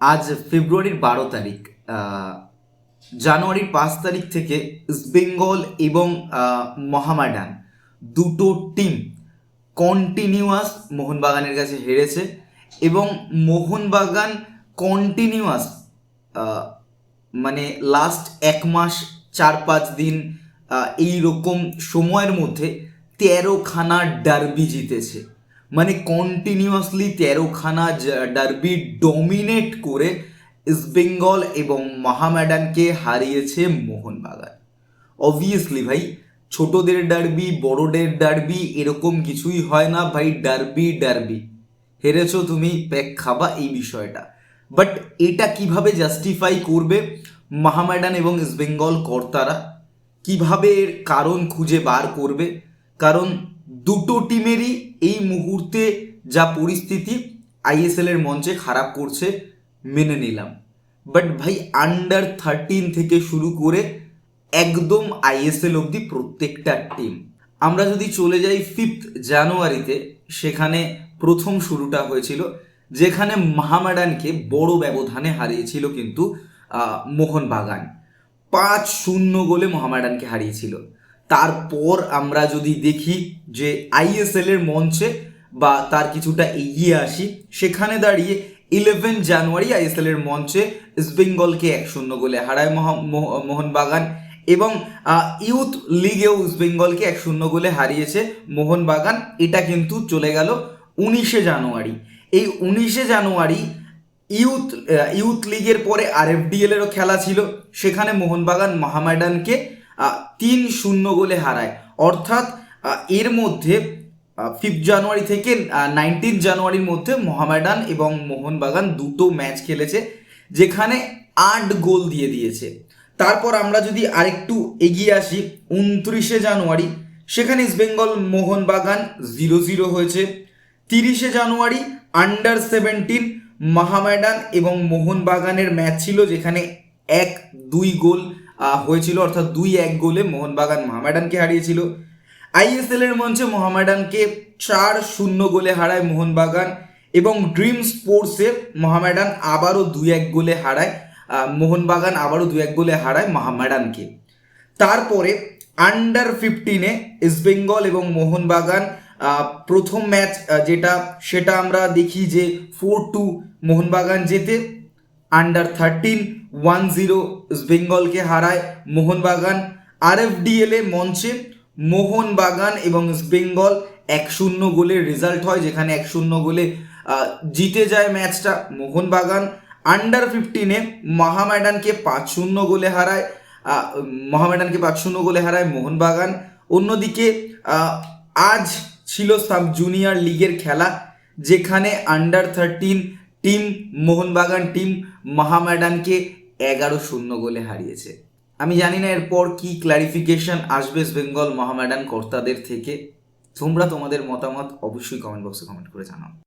আজ ফেব্রুয়ারির বারো তারিখ জানুয়ারির পাঁচ তারিখ থেকে ইস্টবেঙ্গল এবং মোহামেডান দুটো টিম কন্টিনিউয়াস মোহনবাগানের কাছে হেরেছে এবং মোহনবাগান কন্টিনিউয়াস মানে লাস্ট এক মাস, চার পাঁচ দিন এই রকম সময়ের মধ্যে তেরোখানা ডার্বি জিতেছে। মানে কন্টিনিউয়াসলি তেরোখানা ডার্বি ডমিনেট করে ইস্টবেঙ্গল এবং মহামেডানকে হারিয়েছে মোহনবাগান। অবভিয়াসলি ভাই, ছোটদের ডার্বি বড়দের ডার্বি এরকম কিছুই হয় না ভাই ডার্বি ডার্বি হেরেছো তুমি প্যাক খাবা এই বিষয়টা। বাট এটা কীভাবে জাস্টিফাই করবে মহামেডান এবং ইস্টবেঙ্গল কর্তারা? কীভাবে এর কারণ খুঁজে বার করবে? কারণ দুটো টিমেরই এই মুহূর্তে যা পরিস্থিতি আইএসএল এর মঞ্চে খারাপ করছে মেনে নিলাম। বাট ভাই আন্ডার থার্টিন থেকে শুরু করে একদম আইএসএল অবধি প্রত্যেকটা টিম আমরা যদি চলে যাই ফিফথ জানুয়ারিতে, সেখানে প্রথম শুরুটা হয়েছিল, যেখানে মাহামেডানকে বড় ব্যবধানে হারিয়েছিল কিন্তু মোহনবাগান। পাঁচ শূন্য গোলে মোহামেডানকে হারিয়েছিল। তারপর আমরা যদি দেখি যে আইএসএল এর মঞ্চে বা তার কিছুটা এগিয়ে আসি, সেখানে দাঁড়িয়ে ইলেভেন জানুয়ারি আইএসএল এর মঞ্চে ইস্টবেঙ্গলকে এক শূন্য গোলে হারায় মহা- মোহনবাগান এবং ইউথ লিগেও ইস্টবেঙ্গলকে এক শূন্য গোলে হারিয়েছে মোহনবাগান। এটা কিন্তু চলে গেল উনিশে জানুয়ারি। এই উনিশে জানুয়ারি ইউথ ইউথ লিগের পরে আর এফ এরও খেলা ছিল। সেখানে মোহনবাগান মহামেডানকে তিন শূন্য গোলে হারায়। অর্থাৎ এর মধ্যে ফিফথ জানুয়ারি থেকে নাইনটিন জানুয়ারির মধ্যে মোহামেডান এবং মোহনবাগান দুটো ম্যাচ খেলেছে, যেখানে আট গোল দিয়ে দিয়েছে। তারপর আমরা যদি আরেকটু এগিয়ে আসি, উনত্রিশে জানুয়ারি সেখানে ইস্টবেঙ্গল মোহনবাগান জিরো জিরো হয়েছে। তিরিশে জানুয়ারি আন্ডার সেভেন্টিন মাহামেডান এবং মোহনবাগানের ম্যাচ ছিল, যেখানে এক দুই গোল হয়েছিল অর্থাৎ দুই এক গোলে মোহনবাগান মাহামেডানকে হারিয়েছিল। আইএসএল এর মঞ্চে মোহামেডানকে চার শূন্য গোলে হারায় মোহনবাগান এবং ড্রিম স্পোর্টসে মোহামেডান আবারও দুই এক গোলে হারায় মোহনবাগান আবারও দুই এক গোলে হারায় মোহামেডানকে। তারপরে আন্ডার ফিফটিনে ইস্টবেঙ্গল এবং মোহনবাগান প্রথম ম্যাচ যেটা, সেটা আমরা দেখি যে ফোর টু মোহনবাগান জেতে আন্ডার থার্টিন ওয়ান জিরো ইস্টবেঙ্গলকে হারায় মোহনবাগান আর এফ এ মঞ্চে মোহনবাগান এবং ইস্টবেঙ্গল এক শূন্য গোলের রেজাল্ট হয়, যেখানে এক শূন্য গোলে জিতে যায় ম্যাচটা মোহনবাগান। আন্ডার ফিফটিনে মহামেডানকে পাঁচ শূন্য গোলে হারায় মহামেডানকে পাঁচ শূন্য গোলে হারায় মোহনবাগান। অন্যদিকে আজ ছিল সাব জুনিয়র লিগের খেলা, যেখানে under thirteen team Mohun Bagan team মহামেডানকে এগারো শূন্য গোলে হারিয়েছে। আমি জানি না এরপর কি ক্লারিফিকেশন আসবে বেঙ্গল মহামেডান কর্তাদের থেকে। তোমরা তোমাদের মতামত অবশ্যই কমেন্ট বক্সে কমেন্ট করে জানাও।